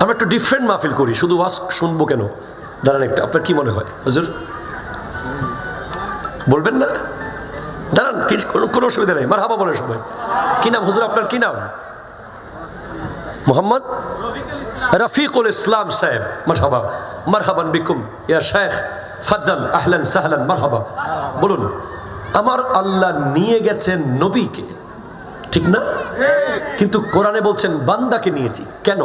আমরা একটু ডিফারেন্ট মাহফিল করি, শুধু ওয়াজ শুনব কেন? দাঁড়ান একটা, আপনার কি মনে হয়? হুজুর? বলবেন না? দাঁড়ান কোনো অসুবিধা নেই মার হাবা বলে সবাই। কি নাম? হুজুর, আপনার কি নাম? মোহাম্মদ? রফিকুল ইসলাম সাহেব, মারহাবা। মারহাবান বিকুম, ইয়া শেখ ফাদ্দান, আহলান, সাহলান, মারহাবা। বলুন, আমার আল্লাহ নিয়ে গেছেন নবীকে, ঠিক না? কিন্তু কোরআনে বলছেন, বান্দাকে নিয়েছি, কেন?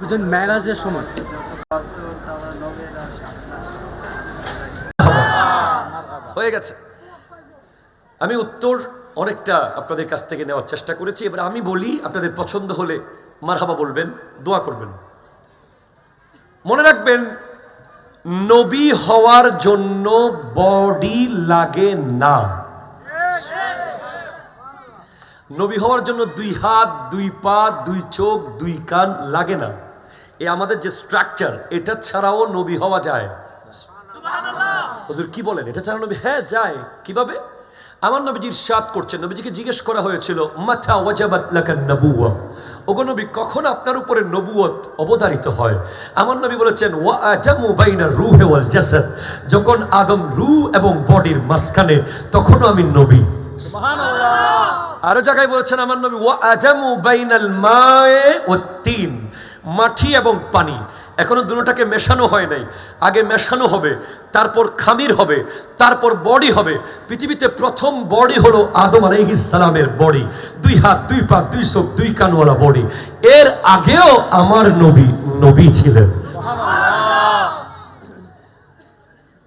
বুঝেন মেরাজের সময় হয়ে গেছে। আমি উত্তর অনেকটা আপনাদের কাছ থেকে নেওয়ার চেষ্টা করেছি। এবার আমি বলি, আপনাদের পছন্দ হলে মারহাবা বলবেন, দোয়া করবেন। মনে রাখবেন, নবী হওয়ার জন্য বডি লাগে না। নবী হওয়ার জন্য দুই হাত, দুই পা, দুই চোখ, দুই কান লাগে না। এ আমাদের যে স্ট্রাকচার এটা ছাড়াও নবী হওয়া যায়। হুজুর কি বলেন? এটা ছাড়া নবী? হ্যাঁ যায়। কীভাবে? আমার নবীজির সাত করছেন। নবীজিকে জিজ্ঞেস করা হয়েছিল মাথা ওয়াজাবাত নবুয়া ওগো নবী কখন আপনার উপরে নবুয়ত অবতারিত হয়? আমার নবী বলেছেন ওয়া বাইনা রূহে ওয়াল জাসাদ। যখন আদম রু এবং বডির মাঝখানে তখনও আমি নবী। আরও জায়গায় বলেছেন আমার নবী ওয়া আদামু বাইনাল মায়ে ও তিন। মাটি এবং পানি। এখনও দুটোটাকে মেশানো হয় নাই। আগে মেশানো হবে, তারপর খামির হবে, তারপর বডি হবে। পৃথিবীতে প্রথম বডি হলো আদম আলাইহিস সালামের বডি। দুই হাত, দুই পা, দুই চোখ, দুই কানওয়ালা বডি। এর আগেও আমার নবী নবী ছিলেন।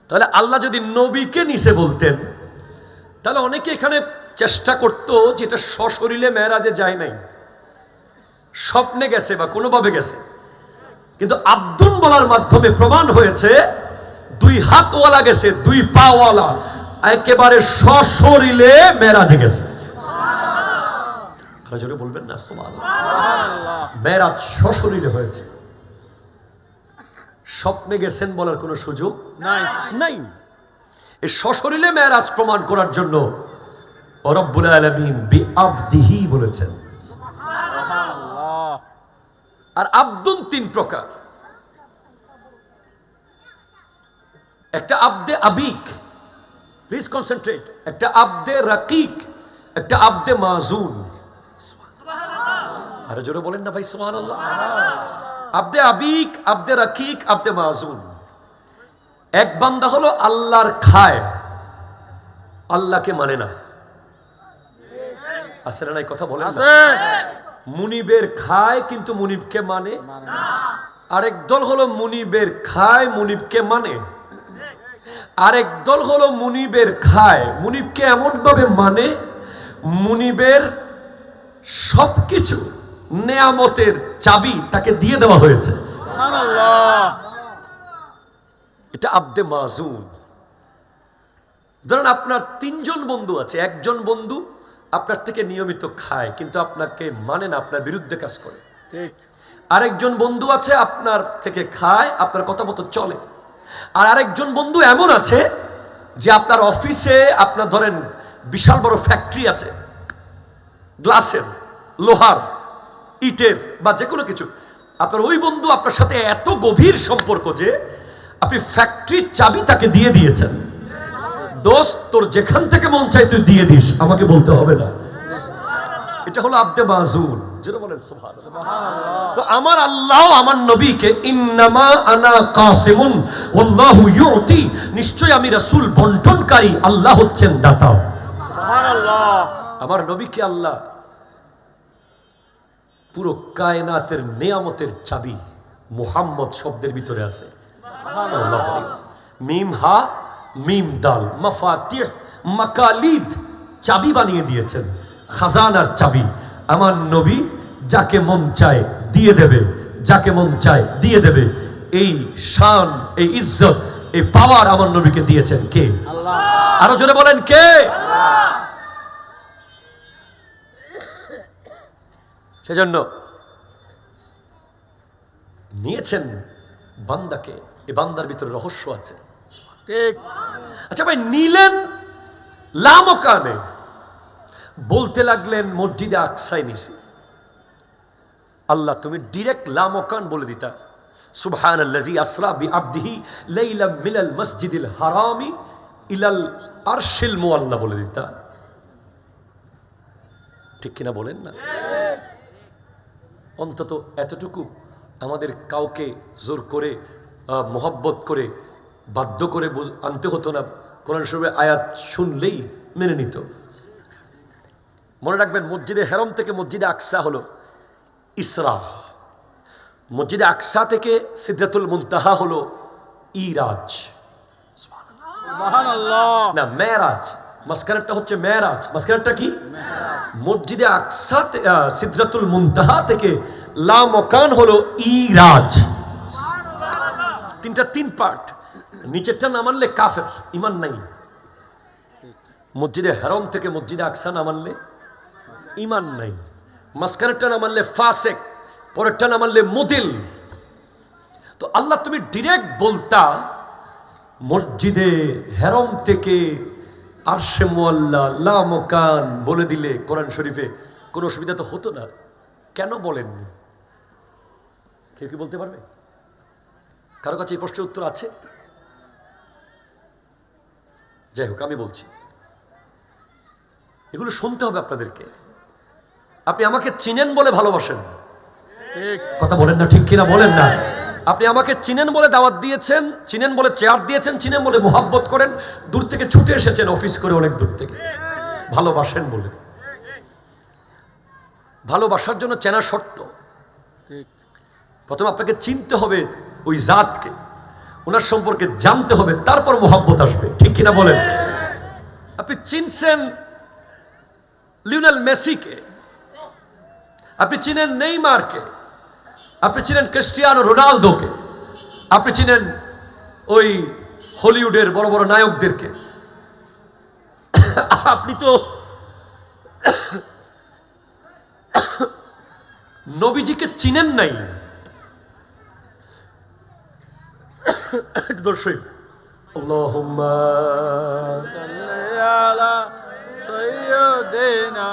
তাহলে আল্লাহ যদি নবীকে নিচে বলতেন, তাহলে অনেকে এখানে চেষ্টা করতো যেটা সশরীরে মেয়েরাজে যায় নাই। স্বপ্নে গেছে বা কোনোভাবে গেছে। কিন্তু আব্দুল বলার মাধ্যমে প্রমাণ হয়েছে, দুই হাতওয়ালা গেছে, দুই পাওয়ালা। একেবারে সশরীরে মেয়েরাজে গেছে। জোরে বলবেন না মেয়েরাজ সশরীরে হয়েছে। স্বপ্নে গেছেন বলার কোনো সুযোগ নাই? নাই। এই সশরীরে মেয়েরাজ প্রমাণ করার জন্য রব্বুল আলমিন বি আবদিহি বলেছেন। আর আব্দুন তিন প্রকার। একটা আব্দে আবিক প্লিজ কনসেন্ট্রেট একটা আব্দে রাকিক একটা আব্দে মাজুন। আরে জোরে বলেন না ভাই সোহান আব্দে আবিক আব্দে রাকিক আব্দে মাজুন। এক বান্দা হলো আল্লাহর খায়। আল্লাহকে মানে না। আছে না কথা বলেন মুনিবের খায় কিন্তু মুনিবকে মানে? মানে আরেক দল হলো মুনিবের খায় মুনিবকে মানে। আরেক দল হলো মুনিবের খায় মুনিবকে এমন ভাবে মানে মুনিবের সবকিছু নেয়ামতের চাবি তাকে দিয়ে দেওয়া হয়েছে। এটা আব্দে মাজুন ধরেন আপনার তিনজন বন্ধু আছে একজন বন্ধু আপনার থেকে নিয়মিত খায় কিন্তু আপনাকে মানে না আপনার বিরুদ্ধে কাজ করে। ঠিক। আরেকজন বন্ধু আছে আপনার থেকে খায় আপনার কথা মতো চলে। আর আরেকজন বন্ধু এমন আছে যে আপনার অফিসে আপনার ধরেন বিশাল বড় ফ্যাক্টরি আছে। গ্লাসের লোহার ইটের বা যে কোনো কিছু। আপনার ওই বন্ধু আপনার সাথে এত গভীর সম্পর্ক যে আপনি ফ্যাক্টরির চাবি তাকে দিয়ে দিয়েছেন। দোস্ত তোর যেখান থেকে মন চাই তুই দিয়ে দিস। আমাকে বলতে হবে না। এটা হলো আব্দে মাজুর যেটা বলেন তো আমার আল্লাহ আমার নবীকে ইন্নামা আনা কাসিমুন ওয়াল্লাহু ইউতি। নিশ্চয় আমি রাসূল বন্টনকারী আল্লাহ হচ্ছেন দাতা সুবহানাল্লাহ। আমার নবীকে আল্লাহ? পুরো কায়নাতের নেয়ামতের চাবি মুহাম্মদ শব্দের ভিতরে আছে। সাল্লাল্লাহু আলাইহি মিম হা মিম দাল মাফাতিহ মাকালিদ চাবি বানিয়ে দিয়েছেন। খাজানার চাবি। আমার নবী যাকে মন চায় দিয়ে দেবে যাকে মন চায় দিয়ে দেবে। এই শান এই ইজ্জত এই পাওয়ার আমার নবীকে দিয়েছেন কে? আল্লাহ। আরও জোরে বলেন কে? সেজন্য নিয়েছেন বান্দাকে। এই বান্দার ভিতরে রহস্য আছে। ঠিক। আচ্ছা ভাই, নিলেন লামকানে বলতে লাগলেন, মসজিদে আকসাই নিছি। আল্লাহ তুমি ডিরেক্ট লামকান বলে দিতা। সুবহান আল্লাজি আসরা বি আবদিহি লাইলা মিলাল মসজিদিল হারামি ইলাল আরশিল মুআল্লা বলে দিতা। ঠিক কিনা বলেন না? অন্তত এতটুকু আমাদের কাউকে জোর করে মোহব্বত করে বাধ্য করে আনতে হতো না। কোরআন শরীফের আয়াত শুনলেই মেনে নিত। মনে রাখবেন মসজিদে হেরম থেকে মসজিদে আকসা হলো ইসরা। মসজিদে আকসা থেকে সিদ্ধাতুল মুনতাহা হলো ইরাজ। না মেরাজ। মাসকারটা হচ্ছে মেরাজ। মাসকারটা কি? মসজিদে আকসা সিদ্ধাতুল মুনতাহা থেকে লামকান হলো ইরাজ। তিনটা তিন পার্ট নিচেরটা না মানলে কাফের ইমান নাই। মসজিদে হেরম থেকে মসজিদে আকসা না মানলে ইমান নাই। মাসকারেরটা না মানলে ফাসেক, পরেরটা না মানলে মুদিল। তো আল্লাহ তুমি ডিরেক্ট বলতা, মসজিদে হেরম থেকে আরশে মোয়াল্লা লামকান বলে দিলে কোরআন শরীফে, কোনো অসুবিধা তো হতো না। কেন বলেননি কেউ কি বলতে পারবে? কারও কাছে এই প্রশ্নের উত্তর আছে? যাই হোক আমি বলছি। এগুলো শুনতে হবে আপনাদেরকে। আপনি আমাকে চিনেন বলে ভালোবাসেন। কথা বলেন না ঠিক কিনা বলেন না। আপনি আমাকে চিনেন বলে দাওয়াত দিয়েছেন চিনেন বলে চেয়ার দিয়েছেন চিনেন বলে মোহাব্বত করেন দূর থেকে ছুটে এসেছেন অফিস করে অনেক দূর থেকে। ভালোবাসেন বলে। ভালোবাসার জন্য চেনা শর্ত। ঠিক। প্রথমে আপনাকে চিনতে হবে ওই জাতকে। ওনার সম্পর্কে জানতে হবে, তারপর মোহাব্বত আসবে। ঠিক কিনা বলেন? আপনি চিনছেন লিওনেল মেসিকে? আপনি চিনেন নেইমারকে? আপনি চিনেন ক্রিস্টিয়ানো রোনালদোকে? আপনি চিনেন ওই হলিউডের বড় বড় নায়কদেরকে? আপনি তো নবীজিকে চিনেন নাই। দর্শই اللهم صل على سيدنا